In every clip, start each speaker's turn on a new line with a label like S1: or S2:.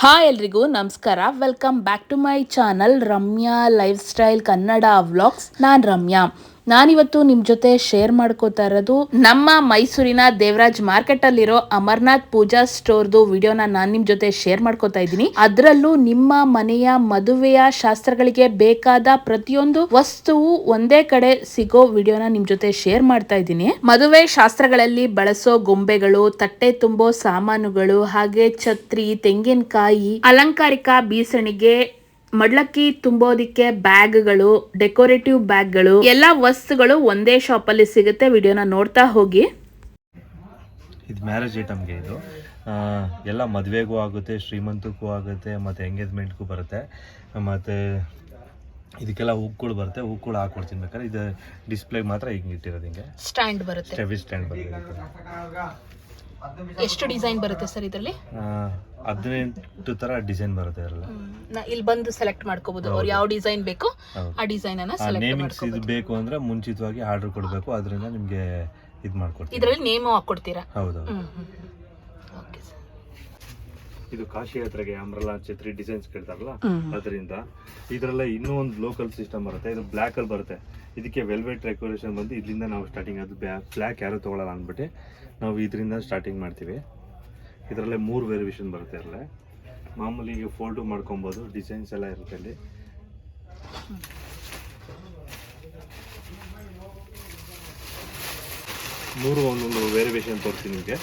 S1: Hi ಎಲ್ರಿಗೂ ನಮಸ್ಕಾರ. Welcome back to my channel Ramya lifestyle Kannada vlogs ನಾನು ರಮ್ಯಾ. ನಾನಿವತ್ತು ನಿಮ್ಮ ಜೊತೆ ಶೇರ್ ಮಾಡ್ಕೋತಾ ಇರೋದು ನಮ್ಮ ಮೈಸೂರಿನ ದೇವರಾಜ್ ಮಾರ್ಕೆಟ್ ಅಲ್ಲಿರೋ ಅಮರ್ನಾಥ್ ಪೂಜಾ ಸ್ಟೋರ್ದು ವಿಡಿಯೋನ ನಾನು ನಿಮ್ಮ ಜೊತೆ ಶೇರ್ ಮಾಡ್ಕೋತಾ ಇದ್ದೀನಿ. ಅದರಲ್ಲೂ ನಿಮ್ಮ ಮನೆಯ ಮದುವೆಯ ಶಾಸ್ತ್ರಗಳಿಗೆ ಬೇಕಾದ ಪ್ರತಿಯೊಂದು ವಸ್ತುವು ಒಂದೇ ಕಡೆ ಸಿಗೋ ವಿಡಿಯೋನ ನಿಮ್ ಜೊತೆ ಶೇರ್ ಮಾಡ್ತಾ ಇದ್ದೀನಿ. ಮದುವೆ ಶಾಸ್ತ್ರಗಳಲ್ಲಿ ಬಳಸೋ ಗೊಂಬೆಗಳು, ತಟ್ಟೆ ತುಂಬೋ ಸಾಮಾನುಗಳು, ಹಾಗೆ ಛತ್ರಿ, ತೆಂಗಿನಕಾಯಿ, ಅಲಂಕಾರಿಕ ಬೀಸಣಿಗೆ ಮಡ್ಲಕ್ಕಿ ತುಂಬೋದಿಕ್ಕೆ ಬ್ಯಾಗ್ಗಳು ಡೆಕೋರೇಟಿವ್ ಬ್ಯಾಗ್ಗಳು ಎಲ್ಲ ವಸ್ತುಗಳು ಒಂದೇ ಶಾಪ್ ಅಲ್ಲಿ ಸಿಗುತ್ತೆ. ವಿಡಿಯೋನ ನೋಡ್ತಾ ಹೋಗಿ.
S2: ಇದು ಮ್ಯಾರೇಜ್ ಐಟಮ್ಗೆ ಇದು. ಎಲ್ಲ ಮದುವೆಗೂ ಆಗುತ್ತೆ ಶ್ರೀಮಂತಕ್ಕೂ ಆಗುತ್ತೆ ಮತ್ತು ಎಂಗೇಜ್ಮೆಂಟ್ಗೂ ಬರುತ್ತೆ ಮತ್ತು ಇದಕ್ಕೆಲ್ಲ ಹೂಗಳು ಬರುತ್ತೆ. ಹೂಗಳು ಹಾಕೊಡ್ತೀನಿ ಬೇಕಾದ್ರೆ. ಇದು ಡಿಸ್ಪ್ಲೇಗೆ ಮಾತ್ರ ಹಿಂಗೆ ಇಟ್ಟಿರೋದು ಹಿಂಗೆ.
S1: ಸ್ಟ್ಯಾಂಡ್ ಬರುತ್ತೆ.
S2: ಸ್ಟೆವಿ ಸ್ಟ್ಯಾಂಡ್ ಬರುತ್ತೆ.
S1: ಎಷ್ಟು ಡಿಸೈನ್ ಬರುತ್ತೆ ಸರ್ ಇದರಲ್ಲಿ?
S2: ಹದಿನೆಂಟು ತರ ಡಿಸೈನ್ ಬರುತ್ತೆ ಅಲ್ಲ
S1: ಇಲ್ಲಿ ಬಂದು ಸೆಲೆಕ್ಟ್ ಮಾಡ್ಕೋಬಹುದು ಅವ್ರು ಯಾವ ಡಿಸೈನ್ ಬೇಕು ಆ ಡಿಸೈನ್ ಅನ್ನ ಸೆಲೆಕ್ಟ್
S2: ನೇಮಿಂಗ್ಸ್ ಇದು ಬೇಕು ಅಂದ್ರೆ ಮುಂಚಿತವಾಗಿ ಆರ್ಡರ್ ಕೊಡಬೇಕು ಅದರಿಂದ ನಿಮಗೆ ಇದು ಮಾಡ್ಕೊಡ್ತೀವಿ.
S1: ಇದರಲ್ಲಿ ನೇಮು ಹಾಕೊಡ್ತೀರಾ
S2: ಹೌದು
S1: ಓಕೆ ಸರ್
S2: ಇದು ಕಾಶಿ ಯಾತ್ರೆಗೆ ಅಮ್ರಲಾ ಛತ್ರಿ ಡಿಸೈನ್ಸ್ ಕೇಳ್ತಾರಲ್ಲ ಅದರಿಂದ ಇದರಲ್ಲೇ ಇನ್ನೂ ಒಂದು ಲೋಕಲ್ ಸಿಸ್ಟಮ್ ಬರುತ್ತೆ. ಇದು ಬ್ಲ್ಯಾಕ್ ಅಲ್ಲಿ ಬರುತ್ತೆ. ಇದಕ್ಕೆ ವೆಲ್ವೆಟ್ ಡೆಕೋರೇಷನ್ ಬಂದು ಇದರಿಂದ ನಾವು ಸ್ಟಾರ್ಟಿಂಗ್ ಅದು ಬ್ಲ್ಯಾಕ್ ಯಾರೂ ತೊಗೊಳಲ್ಲ ಅಂದ್ಬಿಟ್ಟು ನಾವು ಇದರಿಂದ ಸ್ಟಾರ್ಟಿಂಗ್ ಮಾಡ್ತೀವಿ. ಇದರಲ್ಲೇ ಮೂರು ವೇರಿಯೇಷನ್ ಬರುತ್ತೆ ಅದರಲ್ಲೇ. ಮಾಮೂಲಿ ಈಗ ಫೋಲ್ಡು ಮಾಡ್ಕೊಬೋದು ಡಿಸೈನ್ಸ್ ಎಲ್ಲ ಇರುತ್ತೆ ಅಲ್ಲಿ. ಮೂರು ಒಂದೊಂದು ವೇರಿಯೇಷನ್ ತೋರಿಸ್ತೀನಿ ನಿಮಗೆ.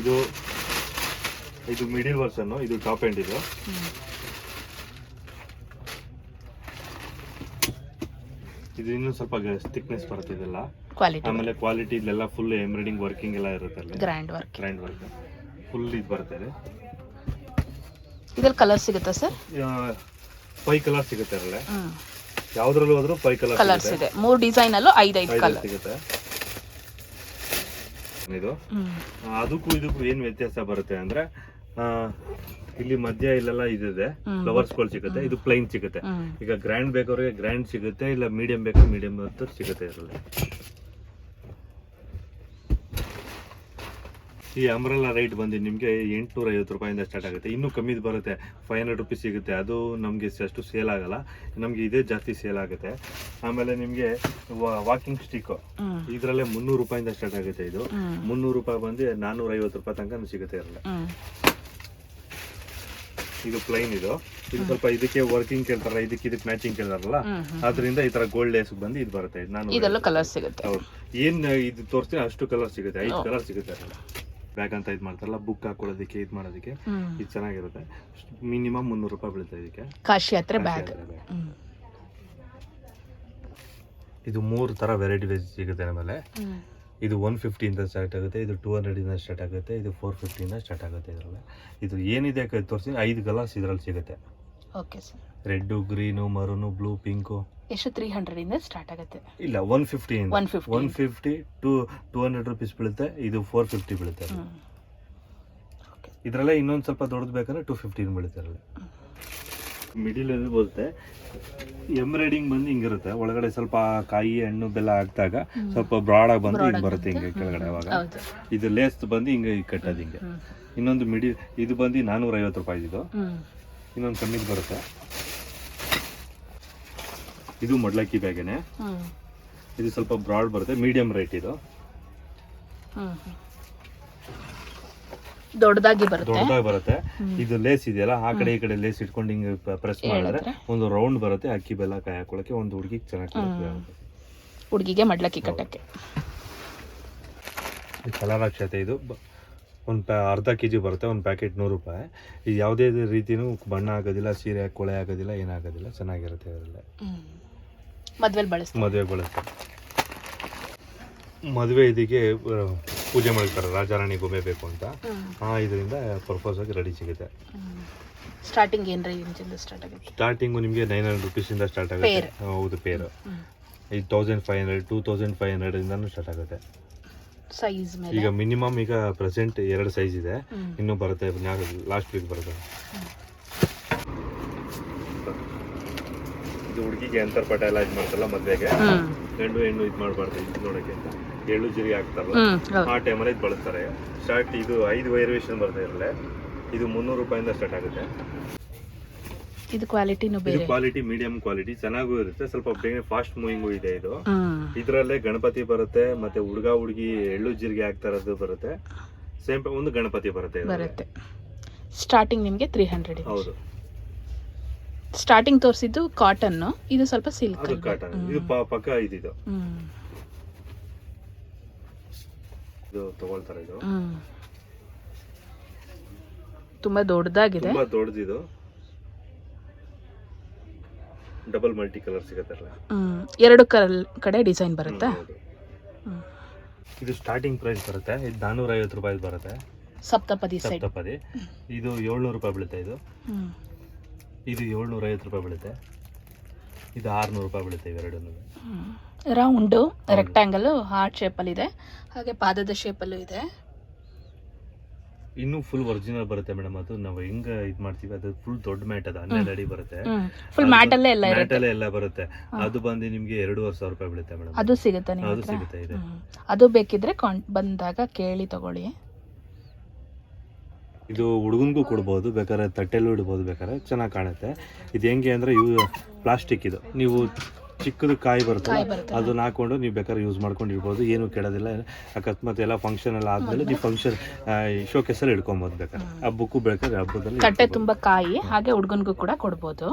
S2: ಇದು ಇದು ಮಿಡಿಲ್ ವರ್ಸನ್ನು ಇದು ಟಾಪ್ ಎಂಡ್ ಇದು. ಇದು ಇನ್ನೂ ಸ್ವಲ್ಪ ಥಿಕ್ನೆಸ್ ಬರುತ್ತೆ ಇದೆಲ್ಲ
S1: ಕ್ವಾಲಿಟಿ
S2: ಆಮೇಲೆ ಕ್ವಾಲಿಟಿ ಇದೆಲ್ಲ ಫುಲ್ ಎಂಬ್ರಾಯ್ಡಿಂಗ್ ವರ್ಕಿಂಗ್ ಎಲ್ಲ ಇರುತ್ತೆ ಅಲ್ಲಿ.
S1: Grand work
S2: grand work full ಇದು ಬರುತ್ತೆ
S1: ಇದರಲ್ಲಿ ಕಲರ್ ಸಿಗುತ್ತಾ ಸರ್
S2: ಪೈ ಕಲರ್ ಸಿಗುತ್ತೆ ಅದರಲ್ಲೇ. ಯಾವ್ದ್ರಲ್ಲೂ ಹೋದ್ರು ಫೈ ಕಲರ್
S1: ಕಲರ್ಸ್ ಇದೆ. ಮೂರು ಡಿಸೈನ್ ಅಲ್ಲೂ ಐದೈದು ಕಲರ್
S2: ಸಿಗುತ್ತೆ. ಇದು. ಅದಕ್ಕೂ ಇದಕ್ಕೂ ಏನು ವ್ಯತ್ಯಾಸ ಬರುತ್ತೆ ಅಂದ್ರೆ ಇಲ್ಲಿ ಮಧ್ಯ ಇಲ್ಲೆಲ್ಲ ಇದಿದೆ. ಫ್ಲವರ್ಸ್ಗಳು ಸಿಗುತ್ತೆ. ಇದು ಪ್ಲೈನ್ ಸಿಗುತ್ತೆ. ಈಗ ಗ್ರ್ಯಾಂಡ್ ಬೇಕಾದ್ರೆ ಗ್ರ್ಯಾಂಡ್ ಸಿಗುತ್ತೆ ಇಲ್ಲ ಮೀಡಿಯಂ ಬೇಕು ಮೀಡಿಯಂ ಅಂತ ಸಿಗುತ್ತೆ ಇದರಲ್ಲಿ. ಈ ಅಂಬ್ರೆಲ್ಲ ರೈಟ್ ಬಂದು ನಿಮಗೆ ಎಂಟುನೂರ ಐವತ್ತು ರೂಪಾಯಿಂದ ಸ್ಟಾರ್ಟ್ ಆಗುತ್ತೆ. ಇನ್ನೂ ಕಮ್ಮಿ ಬರುತ್ತೆ. ಫೈವ್ ಹಂಡ್ರೆಡ್ ರುಪೀಸ್ ಸಿಗುತ್ತೆ. ಅದು ನಮಗೆ ಅಷ್ಟು ಸೇಲ್ ಆಗಲ್ಲ. ನಮಗೆ ಇದೇ ಜಾಸ್ತಿ ಸೇಲ್ ಆಗುತ್ತೆ. ಆಮೇಲೆ ನಿಮಗೆ ವಾಕಿಂಗ್ ಸ್ಟಿಕ್ ಇದ್ರಲ್ಲೇ ಮುನ್ನೂರು ರೂಪಾಯಿಂದ ಸ್ಟಾರ್ಟ್ ಆಗುತ್ತೆ ಇದು. ಮುನ್ನೂರು ರೂಪಾಯಿ ಬಂದು ನಾನ್ನೂರ ಐವತ್ತು ರೂಪಾಯಿ ತನಕ ಸಿಗುತ್ತೆ ಇರಲ್ಲ
S1: ಹ್ಮ್.
S2: ಇದು ಪ್ಲೈನ್ ಇದು. ಇದು ಸ್ವಲ್ಪ ಇದಕ್ಕೆ ವರ್ಕಿಂಗ್ ಕೇಳ್ತಾರಲ್ಲ ಇದಕ್ಕೆ ಇದಕ್ಕೆ ಮ್ಯಾಚಿಂಗ್ ಕೇಳ್ತಾರಲ್ಲ ಅದರಿಂದ ಈ ತರ ಗೋಲ್ಡ್ ಲೇಸ್ ಬಂದು ಇದು ಬರುತ್ತೆ. ನಾನು
S1: ಇದೆಲ್ಲ ಕಲರ್ ಸಿಗುತ್ತೆ.
S2: ಹೌದು. ಏನ್ ಇದು ತೋರಿಸ್ತೀನಿ ಅಷ್ಟು ಕಲರ್ ಸಿಗುತ್ತೆ ಐದು ಕಲರ್ ಸಿಗುತ್ತೆ ಬ್ಯಾಗ್ ಅಂತ ಇದು ಮಾಡ್ತಾರಲ್ಲ ಬುಕ್ ಹಾಕೊಳ್ಳೋದಕ್ಕೆ ಇದು ಮಾಡೋದಕ್ಕೆ ಇದು ಚೆನ್ನಾಗಿರುತ್ತೆ. ಮಿನಿಮಮ್ ಮುನ್ನೂರು ರೂಪಾಯಿ ಬೀಳುತ್ತೆ ಇದಕ್ಕೆ.
S1: ಕಾಶಿ ಹತ್ರ ಬ್ಯಾಗ್.
S2: ಇದು ಮೂರು ತರ ವೆರೈಟಿ ವೆಜ್ ಸಿಗುತ್ತೆ
S1: ಹ್ಮ್.
S2: ಇದು ಒನ್ ಫಿಫ್ಟಿಯಿಂದ ಸ್ಟಾರ್ಟ್ ಆಗುತ್ತೆ ಇದು ಟೂ ಹಂಡ್ರೆಡಿಂದ ಸ್ಟಾರ್ಟ್ ಆಗುತ್ತೆ ಇದು ಫೋರ್ ಫಿಫ್ಟಿಯಿಂದ ಸ್ಟಾರ್ಟ್ ಆಗುತ್ತೆ ಇದರಲ್ಲಿ. ಇದು ಏನಿದೆ ತೋರಿಸಿ ಐದು ಕಲರ್ಸ್ ಇದರಲ್ಲಿ ಸಿಗುತ್ತೆ.
S1: Okay sir
S2: red green maroon blue pink
S1: ಎಷ್ಟು ತ್ರೀ ಹಂಡ್ರೆಡ್ ಇಂದ ಸ್ಟಾರ್ಟ್ ಆಗುತ್ತೆ?
S2: ಇಲ್ಲ one fifty
S1: 150.
S2: One fifty to two hundred rupees ಬೀಳುತ್ತೆ ಇದು ಫೋರ್ ಫಿಫ್ಟಿ ಬೀಳುತ್ತೆ.
S1: ಓಕೆ
S2: ಇದರಲ್ಲೇ ಇನ್ನೊಂದು ಸ್ವಲ್ಪ ದೊಡ್ಡದು ಬೇಕಂದ್ರೆ ಟೂ ಫಿಫ್ಟೀನ್ ಬೀಳುತ್ತೆ ಅದರಲ್ಲಿ ಮಿಡಿಲ್ ಬರುತ್ತೆ ಎಂಬ್ರಾಯ್ಡಿಂಗ್ ಬಂದು ಹಿಂಗಿರುತ್ತೆ ಒಳಗಡೆ ಸ್ವಲ್ಪ ಕಾಯಿ ಹಣ್ಣು ಬೆಲ್ಲ ಹಾಕಿದಾಗ ಸ್ವಲ್ಪ ಬ್ರಾಡ್ ಆಗಿ ಬಂದು ಹಿಂಗೆ ಬರುತ್ತೆ ಹಿಂಗೆ ಕೆಳಗಡೆ ಅವಾಗ. ಇದು ಲೇಸ್ ಬಂದು ಹಿಂಗೆ ಕಟ್ಟೋದು ಹಿಂಗೆ. ಇನ್ನೊಂದು ಮಿಡಿಲ್ ಇದು ಬಂದು ನಾನ್ನೂರ ಐವತ್ತು ರೂಪಾಯಿ ಇದು. ಇನ್ನೊಂದು ಕಮ್ಮಿ ಬರುತ್ತೆ. ಇದು ಮಡ್ಲಕ್ಕಿ ಬ್ಯಾಗೇನೆ. ಇದು ಸ್ವಲ್ಪ ಬ್ರಾಡ್ ಬರುತ್ತೆ. ಮೀಡಿಯಂ ರೇಟ್ ಇದು.
S1: ದೊಡ್ಡದಾಗಿ ಬರುತ್ತೆ.
S2: ದೊಡ್ಡದಾಗಿ ಬರುತ್ತೆ. ಇದು ಲೇಸ್ ಇದೆಯಲ್ಲ ಆ ಕಡೆ ಈ ಕಡೆ ಲೇಸ್ ಇಟ್ಕೊಂಡು ಹಿಂಗೆ ಪ್ರೆಸ್ ಮಾಡಿದ್ರೆ ಒಂದು ರೌಂಡ್ ಬರುತ್ತೆ ಅಕ್ಕಿ ಬೆಲ್ಲ ಕಾಯಿ ಹಾಕೊಳಕ್ಕೆ ಒಂದು ಹುಡುಗಿಗೆ ಚೆನ್ನಾಗಿ
S1: ಹುಡುಗಿಗೆ ಮಡ್ಲಕ್ಕಿ ಕಟ್ಟಕ್ಕೆ.
S2: ಕಲರ್ ಅಕ್ಷತೆ ಇದು. ಒಂದು ಪ್ಯಾ ಅರ್ಧ ಕೆ ಜಿ ಬರುತ್ತೆ ಒಂದು ಪ್ಯಾಕೆಟ್ ನೂರು ರೂಪಾಯಿ. ಇದು ಯಾವುದೇ ರೀತಿನೂ ಬಣ್ಣ ಆಗೋದಿಲ್ಲ ಸೀರೆ ಕೊಳೆ ಆಗೋದಿಲ್ಲ ಏನಾಗೋದಿಲ್ಲ ಚೆನ್ನಾಗಿರುತ್ತೆ ಅದರಲ್ಲೇ.
S1: ಮದುವೆ ಬಳಸ್ತಾರೆ.
S2: ಮದುವೆ ಬಳಸ್ತಾರೆ. ಮದುವೆ ಇದಕ್ಕೆ ಪೂಜೆ ಮಾಡ್ತಾರೆ ರಾಜಾರಾಣಿ ಗೊಂಬೆ ಬೇಕು ಅಂತ. ಆ ಇದರಿಂದ ಪರ್ಪಸ್ ಆಗಿ ರೆಡಿ ಸಿಗುತ್ತೆ.
S1: ಸ್ಟಾರ್ಟಿಂಗ್ ಏನ್ ರೇಂಜಿಂದ ಸ್ಟಾರ್ಟ್ ಆಗುತ್ತೆ?
S2: ಸ್ಟಾರ್ಟಿಂಗು ನಿಮಗೆ ನೈನ್ ಹಂಡ್ರೆಡ್ ರುಪೀಸಿಂದ ಸ್ಟಾರ್ಟ್ ಆಗುತ್ತೆ. ಹೌದು ಪೇರು.
S1: ಈ
S2: ಈಗ thousand five hundred two thousand five ಹಂಡ್ರೆಡಿಂದನೂ start ಆಗುತ್ತೆ.
S1: ಸೈಜ್ ಮೇಲೆ?
S2: ಈಗ ಮಿನಿಮಮ್ ಈಗ ಪ್ರೆಸೆಂಟ್ ಎರಡು ಸೈಜ್ ಇದೆ. ಇನ್ನೂ ಬರುತ್ತೆ ಲಾಸ್ಟ್ ವೀಕ್ ಬರುತ್ತೆ. ಇದು ಹುಡುಗಿಗೆ ಅಂತರ್ಪಟ ಎಲ್ಲ ಇದು ಮಾಡ್ತಲ್ಲ ಮದುವೆಗೆ?
S1: ಹೆಣ್ಣು
S2: ಗಂಡು ಹೆಣ್ಣು ಇದು ಮಾಡಬಾರ್ದು ಇದು ನೋಡೋಕ್ಕೆ ಅಂತ. ಎಳ್ಳು ಜಿರಿ ಹಾಕ್ತಾರಲ್ಲ ಆ ಟೈಮಲ್ಲಿ ಇದು ಬಳಸ್ತಾರೆ ಸ್ಟಾರ್ಟ್ ಇದು ಐದು ವೇರಿಯೇಷನ್ ಬರ್ತಾ ಇರಲ್ಲ ಇದು ಮುನ್ನೂರು ರೂಪಾಯಿಂದ ಸ್ಟಾರ್ಟ್ ಆಗುತ್ತೆ.
S1: ಇದು ಕ್ವಾಲಿಟಿನೂ ಬೇರೆ.
S2: ಕ್ವಾಲಿಟಿ ಮೀಡಿಯಂ ಕ್ವಾಲಿಟಿ ಚೆನ್ನಾಗೂ ಇರುತ್ತೆ ಸ್ವಲ್ಪ ಬೇಗ ಫಾಸ್ಟ್ ಮೂವಿಂಗು ಇದೆ ಇದು. ಇದರಲ್ಲೇ ಗಣಪತಿ ಬರುತ್ತೆ ಮತ್ತೆ ಹುಡುಗ ಹುಡುಗಿ ಎಳ್ಳು ಜೀರಿಗೆ ಹಾಕ್ತಾ ಇರೋದು ಬರುತ್ತೆ ಸೇಮ್ ಒಂದು ಗಣಪತಿ ಬರುತ್ತೆ
S1: ಬರುತ್ತೆ. ಸ್ಟಾರ್ಟಿಂಗ್ ನಿಮಗೆ ತ್ರೀ ಹಂಡ್ರೆಡ್
S2: ಹೌದು.
S1: ಸ್ಟಾರ್ಟಿಂಗ್ ತೋರಿಸಿದ್ದು ಕಾಟನ್ ಇದು ಸ್ವಲ್ಪ ಸಿಲ್ಕ್
S2: ಕಾಟನ್ ಇದು ಪಕ್ಕ ಇದಿದು
S1: ಹ್ಮ್.
S2: ಇದು ತಗೊಳ್ತಾರೆ ಇದು.
S1: ತುಂಬಾ ದೊಡ್ಡದಾಗಿದೆ.
S2: ತುಂಬಾ ದೊಡ್ಡದಿದು. ಡಬಲ್ ಮಲ್ಟಿ ಕಲರ್ ಸಿಗುತ್ತೆ
S1: ಅಲ್ಲ ಎರಡು ಕಡೆ ಡಿಸೈನ್ ಬರುತ್ತೆ?
S2: ಇದು ಸ್ಟಾರ್ಟಿಂಗ್ ಪ್ರೈಸ್ ಬರುತ್ತೆ. ಇದು ನಾನೂರ ಐವತ್ತು ರೂಪಾಯಿ ಬರುತ್ತೆ.
S1: ಸಪ್ತಪದಿ
S2: ಸಪ್ತಪದಿ. ಇದು ಏಳ್ನೂರು ರೂಪಾಯಿ ಬೀಳುತ್ತೆ ಇದು. ಇದು ಏಳ್ನೂರ ಐವತ್ತು ರೂಪಾಯಿ ಬೀಳುತ್ತೆ. ಇದು ಆರ್ನೂರು ರೂಪಾಯಿ ಬೀಳುತ್ತೆ ಇವೆರಡೂ
S1: ರೌಂಡು ರೆಕ್ಟಾಂಗಲ್ ಹಾರ್ಟ್ ಶೇಪಲ್ಲಿ ಇದೆ. ಹಾಗೆ ಪಾದದ ಶೇಪಲ್ಲೂ ಇದೆ.
S2: ಇನ್ನು ಫುಲ್ ಒರಿಜಿನಲ್ ಬರುತ್ತೆ ಮೇಡಮ್ ಅದು. ನಾವು ಹೆಂಗ ಇದ್ ಮಾಡ್ತೀವಿ ಅದು ಫುಲ್ ದೊಡ್ಡ ಮ್ಯಾಟ್ ಅದು. ಹನ್ನೆರಡು ಅಡಿ ಬರುತ್ತೆ.
S1: ಫುಲ್ ಮ್ಯಾಟ್ ಅಲ್ಲೇ ಎಲ್ಲ
S2: ಮ್ಯಾಟ್ ಅಲ್ಲೇ ಎಲ್ಲ ಬರುತ್ತೆ. ಅದು ಬಂದು ನಿಮಗೆ ಎರಡೂವರೆ ಸಾವಿರ ರೂಪಾಯಿ ಬೀಳುತ್ತೆ ಮೇಡಮ್
S1: ಅದು ಸಿಗುತ್ತೆ ನಿಮಗೆ
S2: ಅದು ಸಿಗುತ್ತೆ ಇದೆ.
S1: ಅದು ಬೇಕಿದ್ರೆ ಬಂದಾಗ ಕೇಳಿ ತಗೊಳ್ಳಿ.
S2: ಇದು ಹುಡುಗನ್ಗೂ ಕೊಡ್ಬೋದು ಬೇಕಾದ್ರೆ ತಟ್ಟೆಲ್ಲೂ ಇಡ್ಬೋದು ಬೇಕಾದ್ರೆ ಚೆನ್ನಾಗಿ ಕಾಣುತ್ತೆ. ಇದು ಹೆಂಗೆ ಅಂದ್ರೆ ಇವು ಪ್ಲಾಸ್ಟಿಕ್ ಇದು. ನೀವು ಚಿಕ್ಕದು ಕಾಯಿ ಬರುತ್ತೆ
S1: ಕಾಯಿ
S2: ಅದನ್ನ ಹಾಕೊಂಡು ನೀವು ಬೇಕಾದ್ರೆ ಯೂಸ್ ಮಾಡ್ಕೊಂಡು ಇರ್ಬೋದು ಏನು ಕೆಡೋದಿಲ್ಲ. ಅಕಸ್ಮಾತ್ ಎಲ್ಲ ಫಂಕ್ಷನ್ ಎಲ್ಲ ಆದ್ಮೇಲೆ ನೀವು ಫಂಕ್ಷನ್ ಶೋಕೇಸಲ್ಲಿ ಇಟ್ಕೊಬೋದು ಬೇಕಾದ್ರೆ. ಹಬ್ಬಕ್ಕೂ ಬೇಕಾದ್ರೆ ಹಬ್ಬದಲ್ಲಿ
S1: ಕಟ್ಟೆ ತುಂಬಾ ಕಾಯಿ ಹಾಗೆ ಹುಡುಗನಿಗೂ ಕೂಡ ಕೊಡ್ಬೋದು.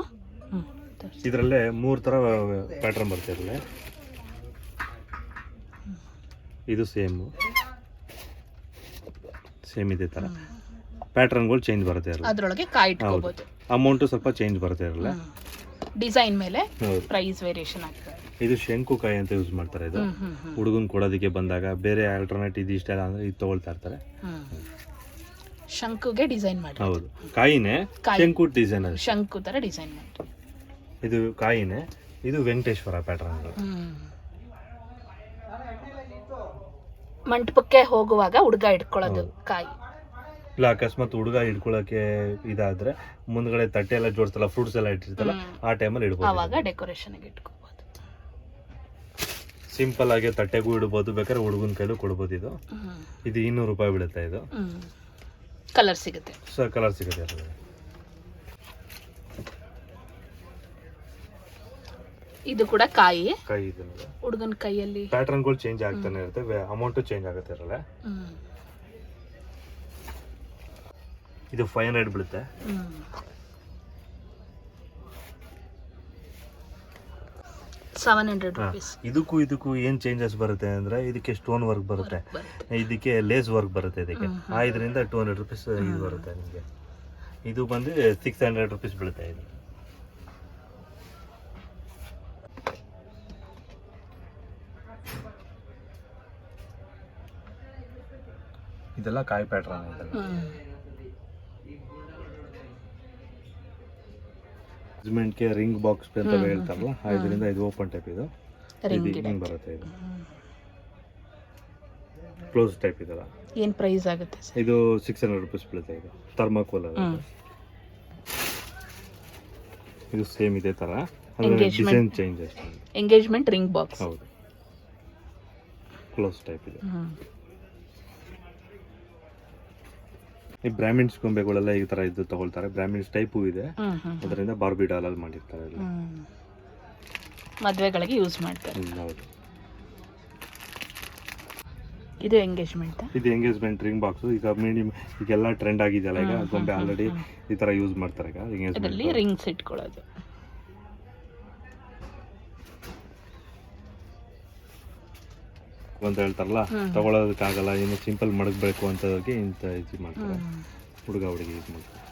S2: ಇದರಲ್ಲೇ ಮೂರು ಥರ ಪ್ಯಾಟ್ರನ್ ಬರುತ್ತೆ ಇರಲಿ ಇದು ಸೇಮು. ಸೇಮ್ ಇದೆ ಥರ ಪ್ಯಾಟ್ರನ್ಗಳು ಚೇಂಜ್ ಬರುತ್ತೆ ಇರಲ್ಲ
S1: ಅದರೊಳಗೆ ಕಾಯಿ ಇಟ್ಕೋಬಹುದು
S2: ಅಮೌಂಟು ಸ್ವಲ್ಪ ಚೇಂಜ್ ಬರುತ್ತೆ ಇರಲ್ಲ
S1: ಡಿಸೈನ್ ಮೇಲೆ
S2: ಹೌದು.
S1: ಪ್ರೈಸ್ ವೇರಿಯೇಷನ್ ಆಗ್ತದೆ.
S2: ಇದು ಶಂಕು ಕಾಯಿ ಅಂತ ಯೂಸ್ ಮಾಡ್ತಾರೆ ಇದು.
S1: ಹ್ಮ್ ಹ್ಮ್ ಹ್ಮ್.
S2: ಹುಡುಗನ್ ಕೊಡೋದಕ್ಕೆ ಬಂದಾಗ ಬೇರೆ ಆಲ್ಟರ್ನೇಟ್ ಇದು ಇಷ್ಟ ಇಲ್ಲ ಅಂದ್ರೆ ಇದು ತಗೊಳ್ತಾ ಇರ್ತಾರೆ.
S1: ಹ್ಮ್. ಶಂಕುಗೆ ಡಿಸೈನ್ ಮಾಡಿ
S2: ಹೌದು. ಕಾಯಿನೇ
S1: ಕಾಯಿ.
S2: ಶಂಕು ಡಿಸೈನ್ ಅದು
S1: ಶಂಕು ತರ ಡಿಸೈನ್ ಮಾಡಿ
S2: ಇದು ಕಾಯಿನೇ ಇದು ವೆಂಕಟೇಶ್ವರ ಪ್ಯಾಟರ್ನ್
S1: ಹ್ಮ್. ಮಂಟಪಕ್ಕೆ ಹೋಗುವಾಗ ಹುಡುಗ ಇಟ್ಕೊಳ್ಳೋದು ಕಾಯಿ.
S2: ಇಲ್ಲ ಅಕಸ್ಮಾತ್ ಹುಡುಗ ಹಿಡ್ಕೊಳಕ್ಕೆ ಇದಾದ್ರೆ ಮುಂದ್ಗಡೆ ತಟ್ಟೆ ಎಲ್ಲ ಜೋಡಿಸಲ್ಲ ಫ್ರೂಟ್ಸ್ ಎಲ್ಲ ಇಟ್ಟಿರ್ತಲ್ಲ. ಆ ಟೈಮಲ್ಲಿ ಇಡ್ಬೋದು.
S1: ಆವಾಗ ಡೆಕೋರೇಷನ್ಗೆ ಇಟ್ಕೋಬಹುದು
S2: ಸಿಂಪಲ್ ಆಗಿ ತಟ್ಟೆಗೂ ಇಡ್ಬೋದು ಬೇಕಾದ್ರೆ ಹುಡುಗನ ಕೈಲೂ ಕೊಡ್ಬೋದು ಇದು. ಇದು ಇನ್ನೂರು ರೂಪಾಯಿ ಬೀಳುತ್ತೆ ಇದು.
S1: ಕಲರ್ ಸಿಗುತ್ತೆ.
S2: ಸೊ ಕಲರ್ ಸಿಗುತ್ತೆ ಅದ್ರಲ್ಲಿ.
S1: ಇದು ಕೂಡ ಕಾಯಿ.
S2: ಕೈ
S1: ಹುಡುಗನ ಕೈಯಲ್ಲಿ.
S2: ಪ್ಯಾಟರ್ನ್ಗಳು ಚೇಂಜ್ ಆಗ್ತಾನೆ ಇರುತ್ತೆ ಅಮೌಂಟು ಚೇಂಜ್ ಆಗುತ್ತೆ ಇರಲ್ಲ
S1: ಹ್ಮ್.
S2: ಇದು ಫೈವ್ ಹಂಡ್ರೆಡ್ ಬೀಳುತ್ತೆ
S1: ಸೆವೆನ್ ಹಂಡ್ರೆಡ್
S2: ಇದಕ್ಕೂ ಇದಕ್ಕೂ ಏನ್ ಚೇಂಜಸ್ ಬರುತ್ತೆ ಅಂದ್ರೆ ಇದಕ್ಕೆ ಸ್ಟೋನ್ ವರ್ಕ್ ಬರುತ್ತೆ. ಇದಕ್ಕೆ ಲೇಸ್ ವರ್ಕ್ ಬರುತ್ತೆ ಇದಕ್ಕೆ. ಇದರಿಂದ ಟೂ ಹಂಡ್ರೆಡ್ ರುಪೀಸ್ ಇದು ಬರುತ್ತೆ ನಿಮಗೆ. ಇದು ಬಂದು ಸಿಕ್ಸ್ ಹಂಡ್ರೆಡ್ ರುಪೀಸ್ ಬೀಳುತ್ತೆ ಇದು. ಇದೆಲ್ಲ ಕಾಯಿ ಪ್ಯಾಟ್ರನ್ ಇದೆಲ್ಲ. ಹ್ಮ್ಗೆ ರಿಂಗ್ ಬಾಕ್ಸ್ ಅಂತ ಹೇಳ್ತಾರಲ್ಲ ಇದರಿಂದ ಇದು ಓಪನ್ ಟೈಪ್ ಇದು.
S1: ರಿಂಗ್
S2: ಇದು
S1: ಇದೆ
S2: ಬರುತ್ತೆ ಇದು. ಕ್ಲೋಸ್ ಟೈಪ್ ಇದಲ್ಲ.
S1: ಏನು ಪ್ರೈಸ್ ಆಗುತ್ತೆ ಸರ್?
S2: ಇದು ಸಿಕ್ಸ್ ಹಂಡ್ರೆಡ್ ರುಪೀಸ್ ಬೀಳುತ್ತೆ ಇದು. ಥರ್ಮಾಕೋಲ್. ಇದು. ಸೇಮ್ ಇದೆ ತರ.
S1: Engagement.
S2: ಡಿಸೈನ್ ಚೇಂಜ್ ಅಷ್ಟೇ.
S1: ಎಂಗೇಜ್ಮೆಂಟ್ ರಿಂಗ್ ಬಾಕ್ಸ್
S2: ಹೌದು. ಕ್ಲೋಸ್ ಟೈಪ್ ಇದೆ. ಈ ಬ್ರಾಹ್ಮಿಣ್ಸ್ ಗೊಂಬೆಗಳೆಲ್ಲ ಈ ತರ ಇದ್ದು ತಗೊಳ್ತಾರೆ. ಬ್ರಾಹ್ಮಿಣ್ಸ್ ಟೈಪು ಇದೆ. ಅದರಿಂದ ಬಾರ್ಬಿ ಡಾಲ್ ಅಲ್ಲಿ ಮಾಡಿರ್ತಾರೆ ಎಲ್ಲ.
S1: ಮದ್ವೆಗಳಿಗೆ ಯೂಸ್ ಮಾಡ್ತಾರೆ.
S2: ಹ್ಮ್, ಹೌದು.
S1: ಇದು ಎಂಗೇಜ್ಮೆಂಟ್
S2: ಇದು ಎಂಗೇಜ್ಮೆಂಟ್ ರಿಂಗ್ ಬಾಕ್ಸ್ ಈಗ ಮಿನಿಮ್ ಈಗೆಲ್ಲ ಟ್ರೆಂಡ್ ಆಗಿದೆಯಲ್ಲ ಈಗ ಗೊಂಬೆ ಆಲ್ರೆಡಿ ಈ ತರ ಯೂಸ್ ಮಾಡ್ತಾರೆ ಈಗ
S1: ಇದರಲ್ಲಿ
S2: ಎಂಗೇಜ್ಮೆಂಟ್
S1: ರಿಂಗ್ಸ್ ಇಟ್ಕೊಳ್ಳೋದು.
S2: ಅಂತ ಹೇಳ್ತಾರಲ್ಲ ತಗೊಳೋದಕ್ಕಾಗಲ್ಲ ಇನ್ನು ಸಿಂಪಲ್ ಮಡಗಬೇಕು ಅಂತದಕ್ಕೆ ಇಂಥ ಇದು ಮಾಡ್ತಾರೆ. ಹುಡುಗ ಹುಡುಗಿ ಇದು ಮಾಡ್ತಾರೆ.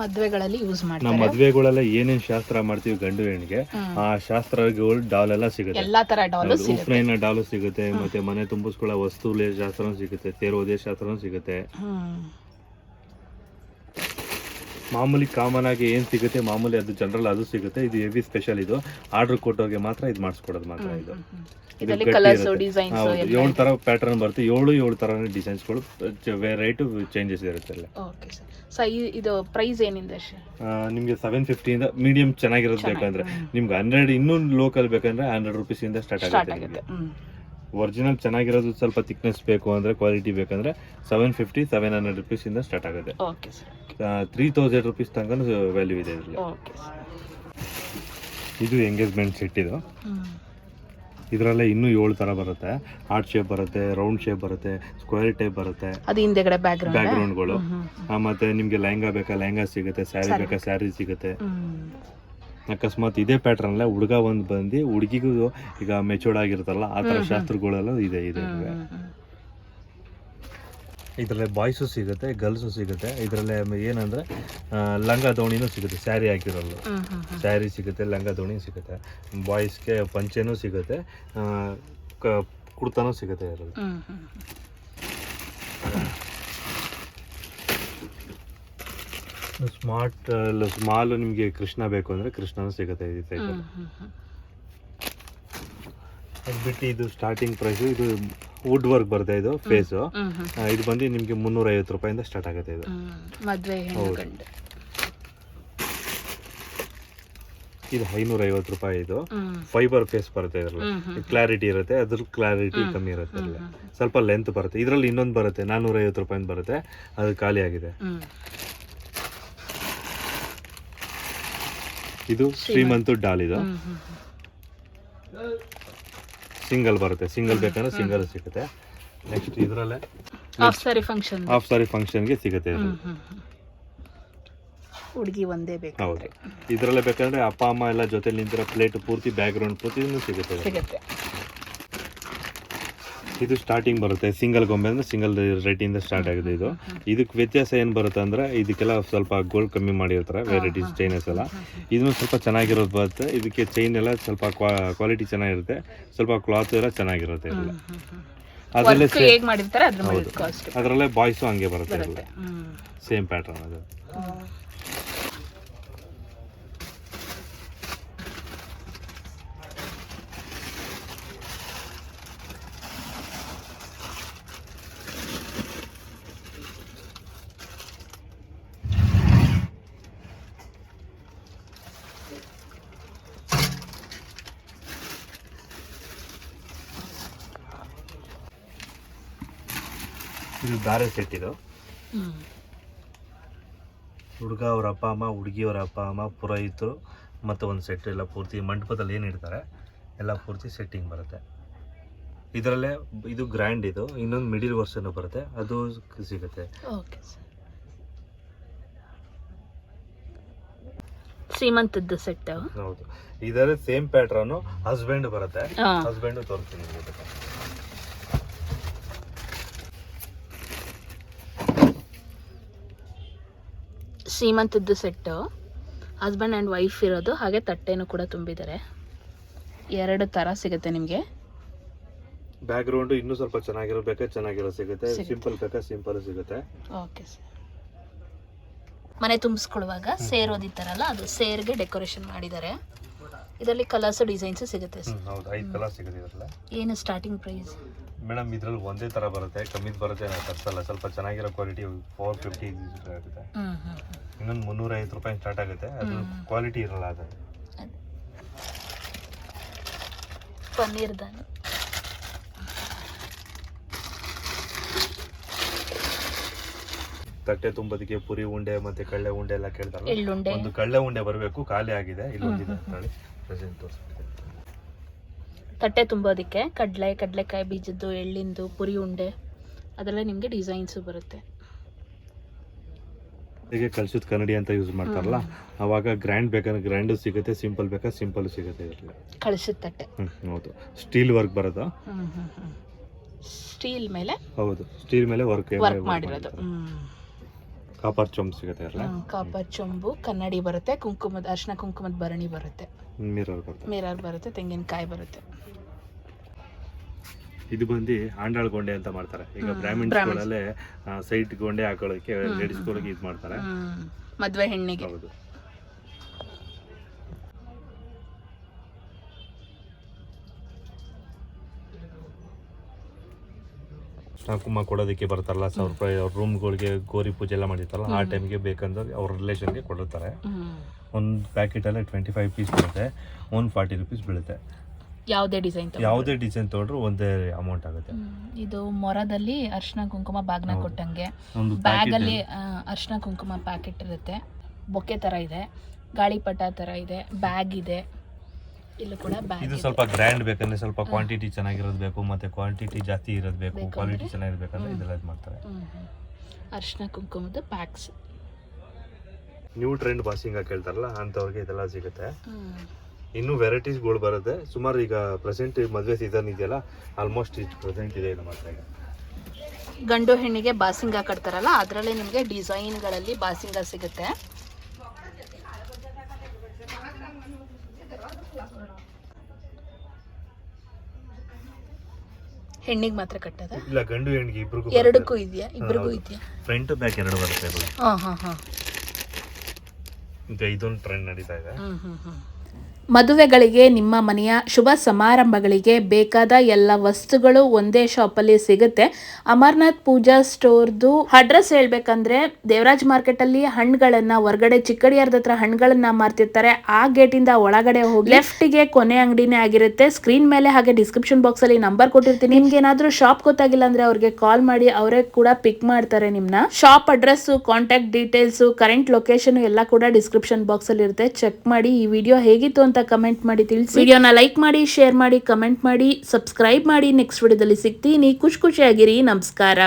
S1: ಮದ್ವೆಗಳಲ್ಲಿ ಯೂಸ್
S2: ನಮ್ಮ
S1: ಮಾಡ್ತಾರೆ.
S2: ಮದ್ವೆಗಳೆಲ್ಲ ಏನೇನ್ ಶಾಸ್ತ್ರ ಮಾಡ್ತೀವಿ ಗಂಡು ಹೆಣ್ಣಿಗೆ ಆ ಶಾಸ್ತ್ರಗಳು ಡಾಲ್ ಎಲ್ಲ ಸಿಗುತ್ತೆ.
S1: ಎಲ್ಲಾ ತರ ಡಾಲ್
S2: ಉಪನಯನ ಡಾಲು ಸಿಗುತ್ತೆ ಮತ್ತೆ ಮನೆ ತುಂಬಿಸ್ಕೊಳ್ಳೋ ವಸ್ತು ಶಾಸ್ತ್ರನೂ ಸಿಗುತ್ತೆ ತೇರೋದೇ ಶಾಸ್ತ್ರನೂ ಸಿಗುತ್ತೆ. ಮಾಮೂಲಿ ಕಾಮನ್ ಆಗಿ ಏನ್ ಸಿಗುತ್ತೆ? ಮಾಮೂಲಿ ಅದು ಜನರಲ್ ಅದು ಸಿಗುತ್ತೆ. ಇದು ಹೆವಿ ಸ್ಪೆಷಲ್ ಇದು. ಆರ್ಡರ್ ಕೊಟ್ಟೋಗೆ ಮಾತ್ರ ಇದು ಮಾಡಿಸ್ಕೊಡೋದು ಮಾತ್ರ ಇದು. ಇದು ಏಳು ತರ ಪ್ಯಾಟರ್ನ್ ಬರುತ್ತೆ. ಏಳು ಏಳು ತರ ಡಿಸೈನ್ಸ್ಗಳು ವೆರೈಟಿ ಚೇಂಜಸ್ ಇರುತ್ತೆ
S1: ಇದು ಪ್ರೈಸ್ ಏನಿದೆ
S2: ನಿಮ್ಗೆ ಸೆವೆನ್ ಫಿಫ್ಟಿಯಿಂದ ಮೀಡಿಯಂ ಚೆನ್ನಾಗಿರೋದು ಬೇಕಂದ್ರೆ ನಿಮ್ಗೆ ಹಂಡ್ರೆಡ್ ಇನ್ನೂ ಲೋಕಲ್ ಬೇಕಂದ್ರೆ ಹಂಡ್ರೆಡ್ ರುಪೀಸ್ ಇಂದ ಸ್ಟಾರ್ಟ್ ಆಗುತ್ತೆ ಒರಿಜಿನಲ್ ಚೆನ್ನಾಗಿರೋದು ಸ್ವಲ್ಪ ತಿಕ್ನೆಸ್ ಬೇಕು ಅಂದರೆ ಕ್ವಾಲಿಟಿ ಬೇಕಂದರೆ ಸೆವೆನ್ ಫಿಫ್ಟಿ ಸೆವೆನ್ ಹಂಡ್ರೆಡ್ ರುಪೀಸಿಂದ ಸ್ಟಾರ್ಟ್ ಆಗುತ್ತೆ.
S1: Okay sir
S2: three thousand rupees ತನಕ ವ್ಯಾಲ್ಯೂ ಇದೆ ಇದರಲ್ಲಿ.
S1: ಓಕೆ
S2: ಇದು ಎಂಗೇಜ್ಮೆಂಟ್ ಸೆಟ್ ಇದು. ಇದರಲ್ಲೇ ಇನ್ನೂ ಏಳು ಥರ ಬರುತ್ತೆ. ಹಾರ್ಟ್ ಶೇಪ್ ಬರುತ್ತೆ ರೌಂಡ್ ಶೇಪ್ ಬರುತ್ತೆ ಸ್ಕ್ವೇರ್ ಟೈಪ್ ಬರುತ್ತೆ.
S1: ಅದು ಹಿಂದೆಗಡೆ ಬ್ಯಾಕ್ಗ್ರೌಂಡ್
S2: ಬ್ಯಾಕ್ಗ್ರೌಂಡ್ಗಳು ಮತ್ತೆ ನಿಮಗೆ ಲೆಹಂಗಾ ಬೇಕಾ? ಲೆಹಂಗಾ ಸಿಗುತ್ತೆ ಸ್ಯಾರಿ ಬೇಕಾ? ಸ್ಯಾರಿ ಸಿಗುತ್ತೆ. ಅಕಸ್ಮಾತ್ ಇದೇ ಪ್ಯಾಟ್ರನ್ ಅಲ್ಲೇ ಹುಡುಗ ಒಂದು ಬಂದು ಹುಡುಗಿಗೂ ಈಗ ಮೆಚೂರ್ಡ್ ಆಗಿರ್ತಲ್ಲ ಆ ಥರ. ಶಾಸ್ತ್ರಗಳೆಲ್ಲ ಇದೆ ಇದೆ ಇದರಲ್ಲೇ. ಬಾಯ್ಸು ಸಿಗುತ್ತೆ ಗರ್ಲ್ಸು ಸಿಗುತ್ತೆ. ಇದರಲ್ಲೇ ಏನಂದ್ರೆ ಲಂಗ ದೋಣಿನೂ ಸಿಗುತ್ತೆ ಸ್ಯಾರಿ ಹಾಕಿರಲ್ಲ ಸ್ಯಾರಿ ಸಿಗುತ್ತೆ ಲಂಗ ದೋಣಿ ಸಿಗುತ್ತೆ. ಬಾಯ್ಸ್ಗೆ ಪಂಚೆನೂ ಸಿಗುತ್ತೆ ಕುರ್ತಾನೂ ಸಿಗುತ್ತೆ ಇದರಲ್ಲಿ. ಸ್ಮಾರ್ಟ್ ಸ್ಮಾಲ್ ನಿಮಗೆ ಕೃಷ್ಣ ಬೇಕು ಅಂದರೆ ಕೃಷ್ಣನೂ ಸಿಗುತ್ತೆ ಈ ಸೈಕಲ್ ಅದು ಬಿಟ್ಟು ಇದು ಸ್ಟಾರ್ಟಿಂಗ್ ಪ್ರೈಸು ಇದು ವುಡ್ ವರ್ಕ್ ಬರುತ್ತೆ ಇದು ಫೇಸು ಇದು ಬಂದು ನಿಮಗೆ ಮುನ್ನೂರ ಐವತ್ತು ರೂಪಾಯಿಂದ ಸ್ಟಾರ್ಟ್ ಆಗುತ್ತೆ ಇದು.
S1: ಮದ್ವೆ.
S2: ಇದು ಐನೂರ ಐವತ್ತು ರೂಪಾಯಿ ಇದು. ಫೈಬರ್ ಫೇಸ್ ಬರುತ್ತೆ ಇದರಲ್ಲಿ. ಕ್ಲಾರಿಟಿ ಇರುತ್ತೆ ಅದ್ರ ಕ್ಲಾರಿಟಿ ಕಮ್ಮಿ ಇರುತ್ತೆ
S1: ಅಲ್ಲಿ
S2: ಸ್ವಲ್ಪ ಲೆಂತ್ ಬರುತ್ತೆ. ಇದರಲ್ಲಿ ಇನ್ನೊಂದು ಬರುತ್ತೆ ನಾನ್ನೂರ ಐವತ್ತು ರೂಪಾಯಿಂದ ಬರುತ್ತೆ. ಅದು ಖಾಲಿ ಆಗಿದೆ ಇದು ಶ್ರೀಮಂತು. ಡಾಲ್ ಇದು. ಸಿಂಗಲ್ ಬರುತ್ತೆ ಸಿಂಗಲ್ ಬೇಕಂದ್ರೆ ಸಿಂಗಲ್ ಸಿಗುತ್ತೆ. ನೆಕ್ಸ್ಟ್ ಇದರಲ್ಲೇ
S1: half sari function
S2: half sari ಫಂಕ್ಷನ್ಗೆ ಸಿಗುತ್ತೆ ಇದು.
S1: ಹುಡುಗಿ ಒಂದೇ ಬೇಕು
S2: ಹೌದು. ಇದರಲ್ಲೇ ಬೇಕಂದ್ರೆ ಅಪ್ಪ ಅಮ್ಮ ಎಲ್ಲ ಜೊತೆ ನಿಂತಿರೋ ಪ್ಲೇಟ್ ಪೂರ್ತಿ ಬ್ಯಾಕ್ ಗ್ರೌಂಡ್ ಪೂರ್ತಿ ಸಿಗುತ್ತೆ.
S1: ಸಿಗುತ್ತೆ.
S2: ಇದು ಸ್ಟಾರ್ಟಿಂಗ್ ಬರುತ್ತೆ. ಸಿಂಗಲ್ ಗೊಂಬೆ ಅಂದ್ರೆ ಸಿಂಗಲ್ ರೇಟಿಂದ ಸ್ಟಾರ್ಟ್ ಆಗಿದೆ ಇದು. ಇದಕ್ಕೆ ವ್ಯತ್ಯಾಸ ಏನು ಬರುತ್ತೆ ಅಂದ್ರೆ ಇದಕ್ಕೆಲ್ಲ ಸ್ವಲ್ಪ ಗೋಲ್ಡ್ ಕಮ್ಮಿ ಮಾಡಿರ್ತಾರೆ ವೆರೈಟೀಸ್ ಚೈನಸ್ ಎಲ್ಲ. ಇದನ್ನು ಸ್ವಲ್ಪ ಚೆನ್ನಾಗಿರೋದು ಬರುತ್ತೆ. ಇದಕ್ಕೆ ಚೈನ್ ಎಲ್ಲ ಸ್ವಲ್ಪ ಕ್ವಾಲಿಟಿ ಚೆನ್ನಾಗಿರುತ್ತೆ. ಸ್ವಲ್ಪ ಕ್ಲಾತ್ ಎಲ್ಲ ಚೆನ್ನಾಗಿರುತ್ತೆ ಅದರಲ್ಲೇ ಹೌದು. ಅದರಲ್ಲೇ ಬಾಯ್ಸು ಹಂಗೆ ಬರುತ್ತೆ
S1: ಹ್ಮ್.
S2: ಸೇಮ್ ಪ್ಯಾಟರ್ನ್ ಅದು. ಇದು ದಾರೆ ಸೆಟ್ ಇದು. ಹುಡುಗ ಅವ್ರ ಅಪ್ಪ ಅಮ್ಮ ಹುಡುಗಿಯವರ ಅಪ್ಪ ಅಮ್ಮ ಪುರೋಹಿತರು ಮತ್ತು ಒಂದು ಸೆಟ್ ಎಲ್ಲ ಪೂರ್ತಿ ಮಂಟಪದಲ್ಲಿ ಏನು ಇಡ್ತಾರೆ? ಎಲ್ಲ ಪೂರ್ತಿ ಸೆಟ್ಟಿಂಗ್ ಬರುತ್ತೆ. ಇದರಲ್ಲೇ ಇದು ಗ್ರ್ಯಾಂಡ್ ಇದು ಇನ್ನೊಂದು ಮಿಡಿಲ್ ವರ್ಷನ್ ಬರುತ್ತೆ ಅದು ಸಿಗುತ್ತೆ.
S1: ಸೀಮಂತದ್ದು ಸೆಟ್
S2: ಹೌದು. ಇದರ ಸೇಮ್ ಪ್ಯಾಟ್ರನ್ ಹಸ್ಬೆಂಡ್ ಬರುತ್ತೆ. ಹಸ್ಬೆಂಡ್ ತೋರಿಸ್ತೀನಿ
S1: ಸೀಮಂತದ್ದು ಸೆಟ್ ಹಸ್ಬೆಂಡ್ ಆ್ಯಂಡ್ ವೈಫ್ ಇರೋದು ಹಾಗೆ ತಟ್ಟೆನೂ ಕೂಡ ತುಂಬಿದ್ದಾರೆ. ಎರಡು ಥರ ಸಿಗುತ್ತೆ ನಿಮಗೆ.
S2: ಬ್ಯಾಕ್ ಗ್ರೌಂಡ್ ಇನ್ನೂ ಸ್ವಲ್ಪ ಚೆನ್ನಾಗಿರೋ ಬೇಕಾ ಚೆನ್ನಾಗಿರೋ ಸಿಗುತ್ತೆ. ಸಿಂಪಲ್ ಬೇಕಾ ಸಿಂಪಲ್ ಸಿಗುತ್ತೆ.
S1: ಓಕೆ ಸರ್ ಮನೆ ತುಂಬಿಸ್ಕೊಳ್ಳುವಾಗ ಸೇರ್ ಓದಿತಾರಲ್ಲ ಅದು ಸೇರ್ಗೆ ಡೆಕೋರೇಷನ್ ಮಾಡಿದ್ದಾರೆ. ಇದರಲ್ಲಿ ಕಲರ್ಸ್ ಡಿಸೈನ್ಸ್ ಸಿಗುತ್ತೆ ಸರ್
S2: ಹೌದು. ಐದು ಕಲರ್ ಸಿಗುತ್ತೆ ಇದರಲ್ಲ.
S1: ಏನು ಸ್ಟಾರ್ಟಿಂಗ್ ಪ್ರೈಸ್
S2: ಮೇಡಮ್ ಇದ್ರಲ್ಲಿ ಒಂದೇ ತರ ಬರುತ್ತೆ. ಕಮ್ಮಿದ್ ಬರುತ್ತೆ ನಾವು ತರ್ಸಲ್ಲ. ಸ್ವಲ್ಪ ಚೆನ್ನಾಗಿರೋ ಕ್ವಾಲಿಟಿ ಫೋರ್ ಫಿಫ್ಟಿ ಆಗುತ್ತೆ ಇನ್ನೊಂದು ಮುನ್ನೂರ ಐವತ್ತು ರೂಪಾಯಿ ಸ್ಟಾರ್ಟ್ ಆಗುತ್ತೆ. ಅದು ಕ್ವಾಲಿಟಿ ಇರಲ್ಲ ಅದು.
S1: ಪನ್ನೀರ್ ದಾಲ್.
S2: ತಟ್ಟೆ ತುಂಬೋದಕ್ಕೆ ಪುರಿ ಉಂಡೆ ಮತ್ತೆ ಕಳ್ಳೆ ಉಂಡೆ ಎಲ್ಲ
S1: ಕೇಳ್ತಾರೆ
S2: ಒಂದು ಕಳ್ಳೆ ಉಂಡೆ ಬರಬೇಕು ಖಾಲಿ ಆಗಿದೆ ಇಲ್ಲೊಂದಿದೆ ಅಂತೇಳಿ ಪ್ರೆಸೆಂಟ್ ತೋರಿಸ್ಬಿಡ್ತೀನಿ
S1: ತಟ್ಟೆ ತುಂಬೋದಕ್ಕೆ ಕಡಲೆ ಕಡಲೆಕಾಯಿ ಬೀಜದ್ದು ಎಳ್ಳಿಂದು ಪುರಿ ಉಂಡೆ ಅದೆಲ್ಲ ನಿಮಗೆ ಡಿಸೈನ್ಸು ಬರುತ್ತೆ.
S2: ಹೀಗೆ ಕಳ್ಸಿದ ಕನ್ನಡಿ ಅಂತ ಯೂಸ್ ಮಾಡ್ತಾರಲ್ಲ ಅವಾಗ ಗ್ರ್ಯಾಂಡ್ ಬೇಕಂದ್ರೆ ಗ್ರ್ಯಾಂಡ್ ಸಿಗುತ್ತೆ ಸಿಂಪಲ್ ಬೇಕಾ ಸಿಂಪಲ್ ಸಿಗುತ್ತೆ ಇದರಲ್ಲಿ.
S1: ಕಳಿಸಿದ ತಟ್ಟೆ.
S2: ಹ್ಮ್ ಹೌದು. ಸ್ಟೀಲ್ ವರ್ಕ್ ಬರೋದು
S1: ಸ್ಟೀಲ್ ಮೇಲೆ
S2: ಹೌದು. ಸ್ಟೀಲ್ ಮೇಲೆ ವರ್ಕ್
S1: ವರ್ಕ್ ಮಾಡಿರೋದು. ಹ್ಞೂ
S2: ಕಾಪರ್ ಚೊಂಬು ಸಿಗುತ್ತೆ ಅಲ್ಲ
S1: ಕಾಪರ್ ಚೊಂಬು ಕನ್ನಡಿ ಬರುತ್ತೆ ಕುಂಕುಮದ ಅರ್ಶಿನ ಕುಂಕುಮದ ಭರಣಿ ಬರುತ್ತೆ.
S2: ಮಿರರ್ ಬರುತ್ತೆ.
S1: ಮಿರರ್ ಬರುತ್ತೆ ತೆಂಗಿನಕಾಯಿ ಬರುತ್ತೆ.
S2: ಇದು ಬಂದು ಆಂಡಾಳ್ ಗೊಂಡೆ ಅಂತ ಮಾಡ್ತಾರೆ. ಈಗ
S1: ಬ್ರಾಹ್ಮಣ
S2: ಬ್ರಾಹ್ಮಿಣ್ಸ್ಗಳಲ್ಲೇ ಸೈಟ್ ಗೊಂಡೆ ಹಾಕೊಳ್ಳೋಕೆ ಲೇಡೀಸ್ಗಳಿಗೆ ಇದು ಮಾಡ್ತಾರೆ.
S1: ಮದ್ವೆ ಹೆಣ್ಣಿಗೆ.
S2: ಹೌದು. ಕುಮ್ಮ ಕೊಡೋದಕ್ಕೆ ಬರ್ತಾರಲ್ಲ ಸಾವಿರ ರೂಪಾಯಿ ಅವ್ರ ರೂಮ್ಗಳಿಗೆ ಗೋರಿ ಪೂಜೆ ಎಲ್ಲ ಮಾಡಿರ್ತಾರಲ್ಲ ಆ. ಟೈಮ್ಗೆ ಬೇಕಂದ್ರೆ ಅವ್ರ ರಿಲೇಷನ್ಗೆ ಕೊಡಿರ್ತಾರೆ
S1: ಹ್ಮ್.
S2: ಒಂದು ಪ್ಯಾಕೆಟಲ್ಲಿ ಟ್ವೆಂಟಿ ಫೈವ್ ಪೀಸ್ ಬೀಳುತ್ತೆ ಒನ್ ಫಾರ್ಟಿ ರುಪೀಸ್ ಬೀಳುತ್ತೆ.
S1: ಯಾವುದೇ ಡಿಸೈನ್
S2: ಯಾವುದೇ ಡಿಸೈನ್ ತೊಗೊಂಡ್ರು ಒಂದೇ ಅಮೌಂಟ್ ಆಗುತ್ತೆ.
S1: ಇದು ಮೊರದಲ್ಲಿ ಅರ್ಶಿನ ಕುಂಕುಮ ಬಾಗ್ನ ಕೊಟ್ಟಂಗೆ.
S2: ಒಂದು
S1: ಬ್ಯಾಗಲ್ಲಿ ಅರ್ಶಿನ ಕುಂಕುಮ ಪ್ಯಾಕೆಟ್ ಇರುತ್ತೆ. ಬೊಕ್ಕೆ ಥರ ಇದೆ. ಗಾಳಿಪಟ ಥರ ಇದೆ. ಬ್ಯಾಗ್ ಇದೆ. ಇಲ್ಲೂ ಕೂಡ ಬ್ಯಾಗ್
S2: ಇದು ಸ್ವಲ್ಪ ಗ್ರ್ಯಾಂಡ್ ಬೇಕಂದ್ರೆ ಸ್ವಲ್ಪ ಕ್ವಾಂಟಿಟಿ ಚೆನ್ನಾಗಿರೋದು ಬೇಕು ಮತ್ತೆ ಕ್ವಾಂಟಿಟಿ ಜಾಸ್ತಿ ಇರೋದು ಬೇಕು? ಕ್ವಾಲಿಟಿ ಚೆನ್ನಾಗಿರ್ಬೇಕಂದ್ರೆ ಇದೆಲ್ಲ ಇದು ಮಾಡ್ತಾರೆ.
S1: ಅರ್ಶಿನ ಕುಂಕುಮದ ಪ್ಯಾಕ್ಸ್
S2: ನ್ಯೂ ಟ್ರೆಂಡ್ ಬಾಸಿಂಗ್ ಕೇಳ್ತಾರಲ್ಲ ಅಂಥವ್ರಿಗೆ ಇದೆಲ್ಲ ಸಿಗುತ್ತೆ. ಇನ್ನೂ ವೆರೈಟೀಸ್ಗಳು ಬರುತ್ತೆ. ಸುಮಾರು ಈಗ ಪ್ರೆಸೆಂಟ್ ಮದುವೆ ಸೀಸನ್ ಇದೆಯಲ್ಲ ಆಲ್ಮೋಸ್ಟ್ ಇಷ್ಟು ಪ್ರೆಸೆಂಟ್ ಇದೆ ನಮ್ಮ ಹತ್ರ ಈಗ.
S1: ಗಂಡು ಹೆಣ್ಣಿಗೆ ಬಾಸಿಂಗ ಕಟ್ತಾರಲ್ಲ ಅದರಲ್ಲೇ ನಿಮಗೆ ಡಿಸೈನ್ಗಳಲ್ಲಿ ಬಾಸಿಂಗ ಸಿಗುತ್ತೆ. ಹೆಣ್ಣಿಗೆ ಮಾತ್ರ ಕಟ್ಟದ?
S2: ಇಲ್ಲ ಗಂಡು ಹೆಣ್ಣಿಗೆ ಇಬ್ಬರಿಗೂ
S1: ಎರಡಕ್ಕೂ ಇದೆಯಾ? ಇಬ್ರಿಗೂ
S2: ಹೌದು.
S1: ಇದೆಯಾ?
S2: ಫ್ರಂಟ್ ಬ್ಯಾಕ್ ಎರಡು ಬರುತ್ತೆ.
S1: ಹಾಂ ಹಾಂ ಹಾಂ.
S2: ಈಗ ಇದೊಂದು ಟ್ರೆಂಡ್ ನಡೀತಾ ಇದೆ.
S1: ಮದುವೆಗಳಿಗೆ ನಿಮ್ಮ ಮನೆಯ ಶುಭ ಸಮಾರಂಭಗಳಿಗೆ ಬೇಕಾದ ಎಲ್ಲ ವಸ್ತುಗಳು ಒಂದೇ ಶಾಪಲ್ಲಿ ಸಿಗುತ್ತೆ. ಅಮರ್ನಾಥ್ ಪೂಜಾ ಸ್ಟೋರ್ದು ಅಡ್ರೆಸ್ ಹೇಳ್ಬೇಕಂದ್ರೆ ದೇವರಾಜ್ ಮಾರ್ಕೆಟ್ ಅಲ್ಲಿ ಹಣ್ಣುಗಳನ್ನ ಹೊರಗಡೆ ಚಿಕ್ಕಡಿಯಾರ್ದ ಹತ್ರ ಹಣ್ಣುಗಳನ್ನ ಮಾರ್ತಿರ್ತಾರೆ. ಆ ಗೇಟಿಂದ ಒಳಗಡೆ ಹೋಗಿ ಲೆಫ್ಟಿಗೆ ಕೊನೆ ಅಂಗಡಿನೇ ಆಗಿರುತ್ತೆ. ಸ್ಕ್ರೀನ್ ಮೇಲೆ ಹಾಗೆ ಡಿಸ್ಕ್ರಿಪ್ಷನ್ ಬಾಕ್ಸ್ ಅಲ್ಲಿ ನಂಬರ್ ಕೊಟ್ಟಿರ್ತೀನಿ. ನಿಮ್ಗೆ ಏನಾದರೂ ಶಾಪ್ ಗೊತ್ತಾಗಿಲ್ಲ ಅಂದ್ರೆ ಅವ್ರಿಗೆ ಕಾಲ್ ಮಾಡಿ, ಅವರೇ ಕೂಡ ಪಿಕ್ ಮಾಡ್ತಾರೆ ನಿಮ್ಮನ್ನ shop address contact details, current location ಎಲ್ಲ ಕೂಡ ಡಿಸ್ಕ್ರಿಪ್ಷನ್ ಬಾಕ್ಸ್ ಅಲ್ಲಿ ಇರುತ್ತೆ. ಚೆಕ್ ಮಾಡಿ ಈ ವಿಡಿಯೋ ಹೇಗಿತ್ತು ಅಂತ ಕಮೆಂಟ್ ಮಾಡಿ ತಿಳಿಸಿ. ವಿಡಿಯೋನ ಲೈಕ್ ಮಾಡಿ ಶೇರ್ ಮಾಡಿ ಕಮೆಂಟ್ ಮಾಡಿ ಸಬ್ಸ್ಕ್ರೈಬ್ ಮಾಡಿ. ನೆಕ್ಸ್ಟ್ ವಿಡಿಯೋದಲ್ಲಿ ಸಿಗ್ತೀನಿ. ಖುಷಿ ಖುಷಿಯಾಗಿರಿ. ನಮಸ್ಕಾರ.